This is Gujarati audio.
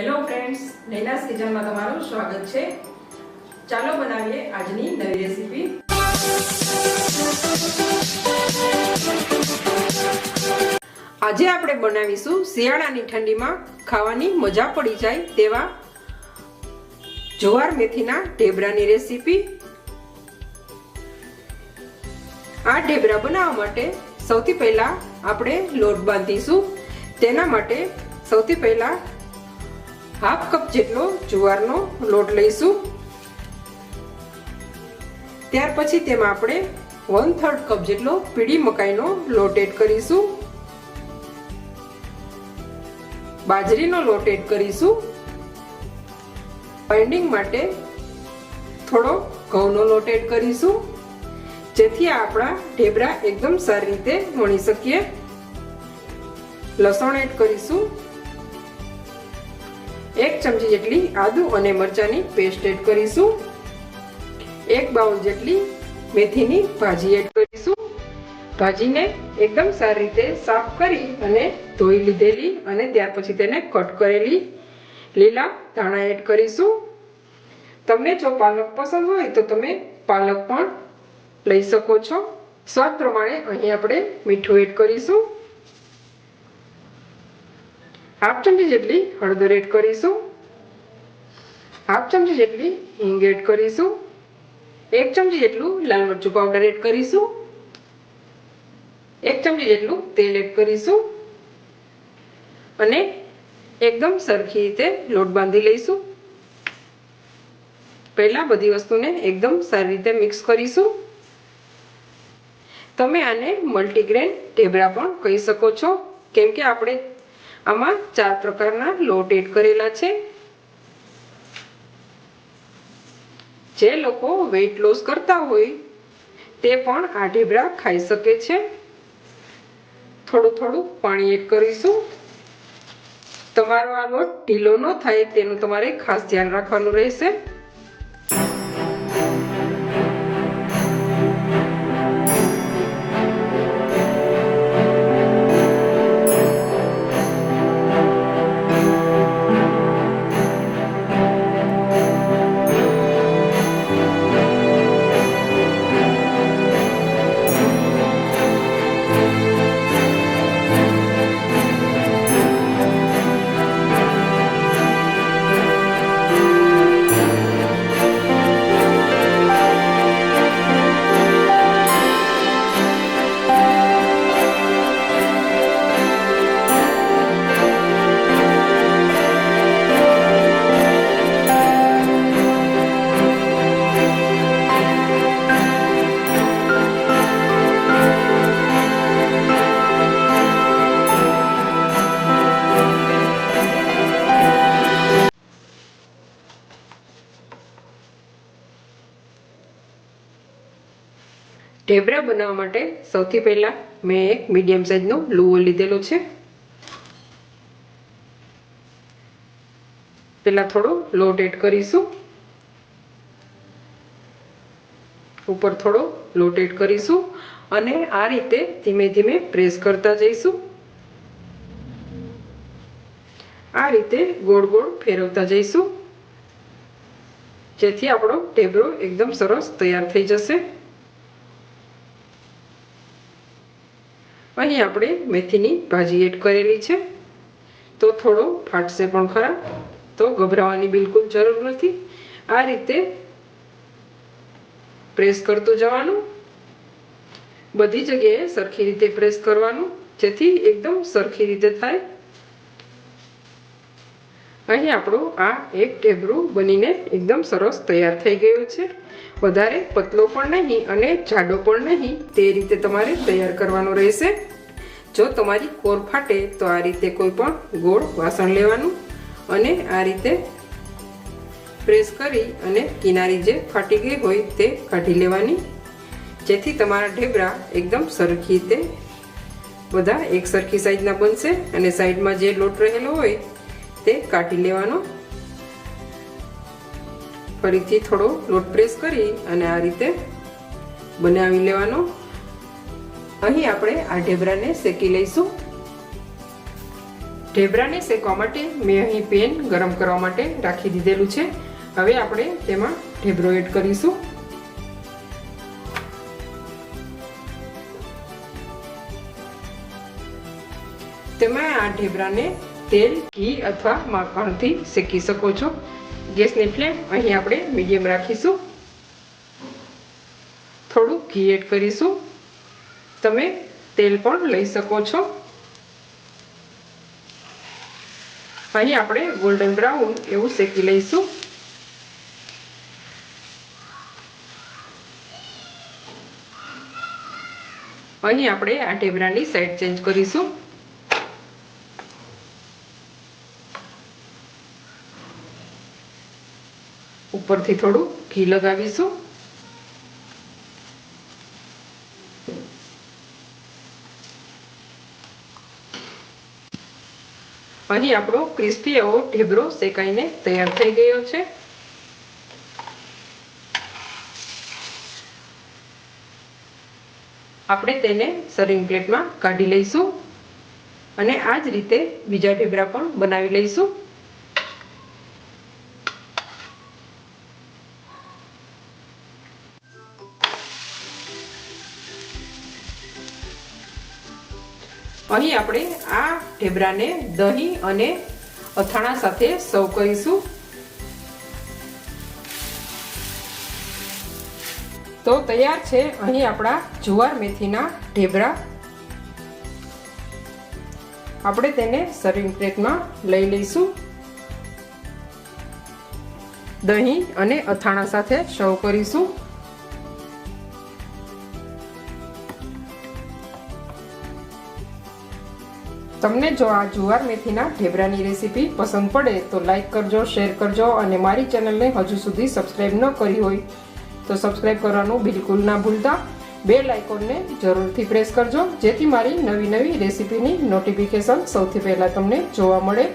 હેલો ફ્રેન્ડ્સ નૈનાસ કિચનમાં તમારું સ્વાગત છે. ચાલો બનાવીએ આજની નવી રેસીપી આજે આપણે બનાવીશું શિયાળાની ઠંડીમાં ખાવાની મજા પડી જાય તેવા જુવાર મેથીના ઢેબરાની રેસીપી આ ઢેબરા બનાવવા માટે સૌથી પહેલા આપણે લોટ બાંધીશું. તેના માટે સૌથી પહેલા હાફ કપ જેટલો જુવારનો લોટ લઈશું. ત્યાર પછી તેમાં આપણે વન થર્ડ કપ જેટલો પીળી મકાઈનો લોટ એડ કરીશું. બાજરીનો લોટ એડ કરીશું. બાઇન્ડિંગ માટે થોડો ઘઉંનો લોટ એડ કરીશું. જેથી આપણા ઢેબરા એકદમ સારી રીતે વણી શકીએ. લસણ એડ કરીશું. એક ચમચી જેટલી આદુ અને મરચાની પેસ્ટ એડ કરીશું. એક બાઉલ જેટલી મેથીની ભાજી એડ કરીશું. ભાજીને એકદમ સારી રીતે સાફ કરી અને ધોઈ લીધેલી અને ત્યાર પછી તેને કટ કરેલી લીલા ધાણા એડ કરીશું. તમને જો પાલક પસંદ હોય તો તમે પાલક પણ લઈ શકો છો. સ્વાદ પ્રમાણે અહીં આપણે મીઠું એડ કરીશું. હાફ ચમચી જેટલી હળદર એડ કરીશું હાફ ચમચી જેટલી હિંગ એડ કરીશું એક ચમચી જેટલું લાલ મરચું પાવડર એડ કરીશું એક ચમચી જેટલું તેલ એડ કરીશું અને એકદમ સરખી રીતે લોટ બાંધી લઈશું પહેલાં બધી વસ્તુને એકદમ સારી રીતે મિક્સ કરીશું તમે આને મલ્ટીગ્રેન ઢેબરા પણ કહી શકો છો કેમ કે આપણે આમાં ચાર પ્રકારના લોટ એડ કરેલા છે. જે લોકો વેઇટ લોસ કરતા હોય, તે પણ આ ઢેબરા ખાઈ શકે છે. થોડું થોડું પાણી એડ કરીશું. તમારો આ લોટ ઢીલો ન થાય તેનું તમારે ખાસ ધ્યાન રાખવાનું રહેશે. ઢેબરા બનાવવા માટે સૌથી પહેલાં મેં એક મીડિયમ સાઇઝનો લુઓ લીધેલો છે. પહેલાં થોડો લોટ એડ કરીશું. ઉપર થોડો લોટ એડ કરીશું અને આ રીતે ધીમે ધીમે પ્રેસ કરતા જઈશું. આ રીતે ગોળ ગોળ ફેરવતા જઈશું. જેથી આપણો ઢેબરો એકદમ સરસ તૈયાર થઈ જશે. અહીં આપણે મેથીની ભાજી એડ કરેલી છે. તો થોડો ફાટશે પણ ખરા. તો ગભરાવાની બિલકુલ જરૂર નથી. આ રીતે પ્રેસ કરતું જવાનું. બધી જગ્યાએ સરખી રીતે પ્રેસ કરવાનું, જેથી એકદમ સરખી રીતે થાય. અહીં આપણું આ એક ઢેબરું બનીને એકદમ સરસ તૈયાર થઈ ગયું છે. વધારે પતલો પણ નહીં અને જાડો પણ નહીં તે રીતે તમારે તૈયાર કરવાનો રહેશે. જો તમારી કોર ફાટે તો આ રીતે કોઈ પણ ગોળ વાસણ લેવાનું અને આ રીતે પ્રેસ કરી અને કિનારી જે ફાટી ગઈ હોય તે કાઢી લેવાની. જેથી તમારા ઢેબરા એકદમ સરખી રીતે બધા એક સરખી સાઈઝના બનશે અને સાઈડમાં જે લોટ રહેલો હોય તે કાઢી લેવાનો. ફરીથી થોડો લોટ પ્રેસ કરી અને આ રીતે બનાવી લેવાનો. અહીં આપણે આ ઢેબરાને શેકી લઈશું. ઢેબરાને શેકવા માટે મેં અહીં પેન ગરમ કરવા માટે રાખી દીધેલું છે. હવે આપણે તેમાં ઢેબરો એડ કરીશું. તેમાં આ ઢેબરાને તેલ, ઘી અથવા માખણથી શેકી શકો છો. ગેસની ફ્લેમ અહીં આપણે મીડિયમ રાખીશું. થોડું ઘી એડ કરીશું. તમે તેલ પણ લઈ શકો છો. અહીં આપણે ગોલ્ડન બ્રાઉન એવું શેકી લઈશું. અહીં આપણે આ ઢેબરાની સાઈડ ચેન્જ કરીશું. ઉપરથી થોડું ઘી લગાવીશું. અહીં આપણો ક્રિસ્પી એવો ઢેબરો શેકાઈને તૈયાર થઈ ગયો છે. આપણે તેને સર્વિંગ પ્લેટમાં કાઢી લઈશું અને આ જ રીતે બીજા ઢેબરા પણ બનાવી લઈશું. અહીં આપણે આ ઢેબરાને દહીં અને અથાણા સાથે સર્વ કરીશું. તો તૈયાર છે અહીં આપણા જુવાર મેથીના ઢેબરા. આપણે તેને સર્વિંગ પ્લેટમાં લઈ લઈશું. દહીં અને અથાણા સાથે સર્વ કરીશું. તમને જો આ જુવાર મેથીના ઢેબરાની રેસીપી પસંદ પડે તો લાઈક કરજો, શેર કરજો અને મારી ચેનલને હજુ સુધી સબસ્ક્રાઈબ ન કરી હોય તો સબસ્ક્રાઈબ કરવાનું બિલકુલ ના ભૂલતા. બે લાઇકોનને જરૂરથી પ્રેસ કરજો, જેથી મારી નવી નવી રેસીપીની નોટિફિકેશન સૌથી પહેલાં તમને જોવા મળે.